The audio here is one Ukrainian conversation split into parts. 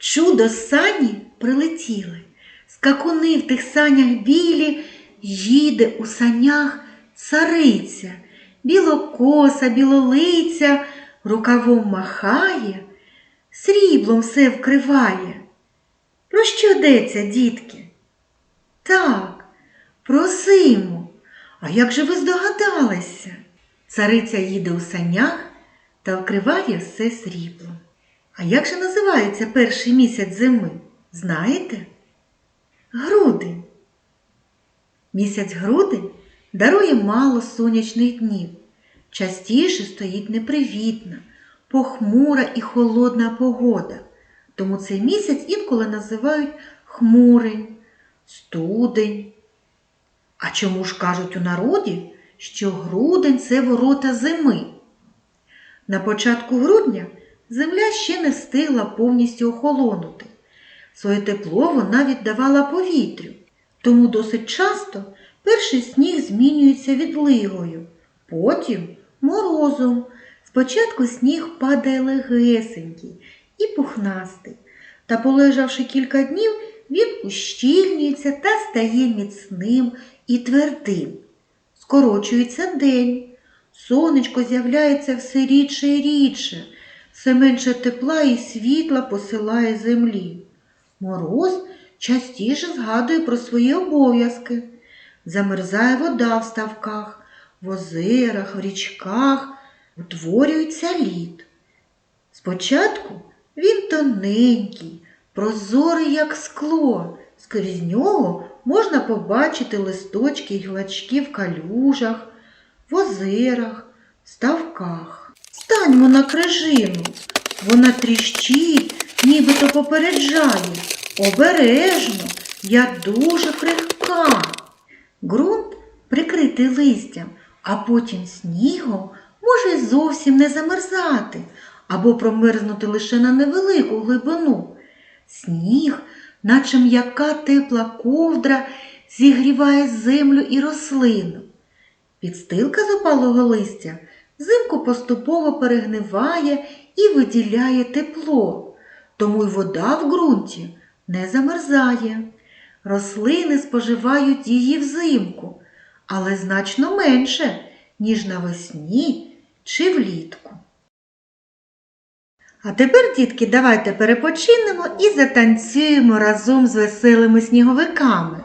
Чудо сані прилетіли. Скакуни в тих санях білі, їде у санях цариця, білокоса, білолиця, рукавом махає, сріблом все вкриває. Про що йдеться, дітки? Так, про зиму. А як же ви здогадалися? Цариця їде у санях та вкриває все сріблом. А як же називається перший місяць зими? Знаєте? Грудень. Місяць грудень дарує мало сонячних днів. Частіше стоїть непривітна, похмура і холодна погода. Тому цей місяць інколи називають хмурень, студень. А чому ж кажуть у народі, що грудень це ворота зими? На початку грудня земля ще не встигла повністю охолонути. Своє тепло вона віддавала повітрю, тому досить часто перший сніг змінюється відлигою, потім морозом. Спочатку сніг падає легесенький і пухнастий, та, полежавши кілька днів, він ущільнюється та стає міцним і твердим. Скорочується день, сонечко з'являється все рідше і рідше, все менше тепла і світла посилає землі. Мороз частіше згадує про свої обов'язки. Замерзає вода в ставках, в озерах, в річках, утворюється лід. Спочатку він тоненький, прозорий, як скло. Скрізь нього можна побачити листочки й гілочки в калюжах, в озерах, ставках. Станьмо на крижину. Вона тріщить, нібито попереджає. Обережно, я дуже крихка. Ґрунт прикритий листям, а потім снігом може зовсім не замерзати або промерзнути лише на невелику глибину. Сніг, наче м'яка тепла ковдра, зігріває землю і рослину. Підстилка з опалого листя взимку поступово перегниває і виділяє тепло, тому й вода в ґрунті не замерзає. Рослини споживають її взимку, але значно менше, ніж навесні чи влітку. А тепер, дітки, давайте перепочинемо і затанцюємо разом з веселими сніговиками.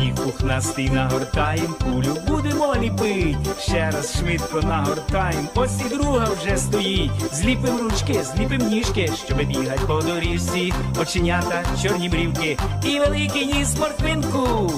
Сніг пухнастий нагортаєм, кулю будемо ліпить. Ще раз швидко нагортаєм, ось і друга вже стоїть. Зліпим ручки, зліпим ніжки, щоб бігать по доріжці. Оченята, чорні брівки і великий ніс морквинку.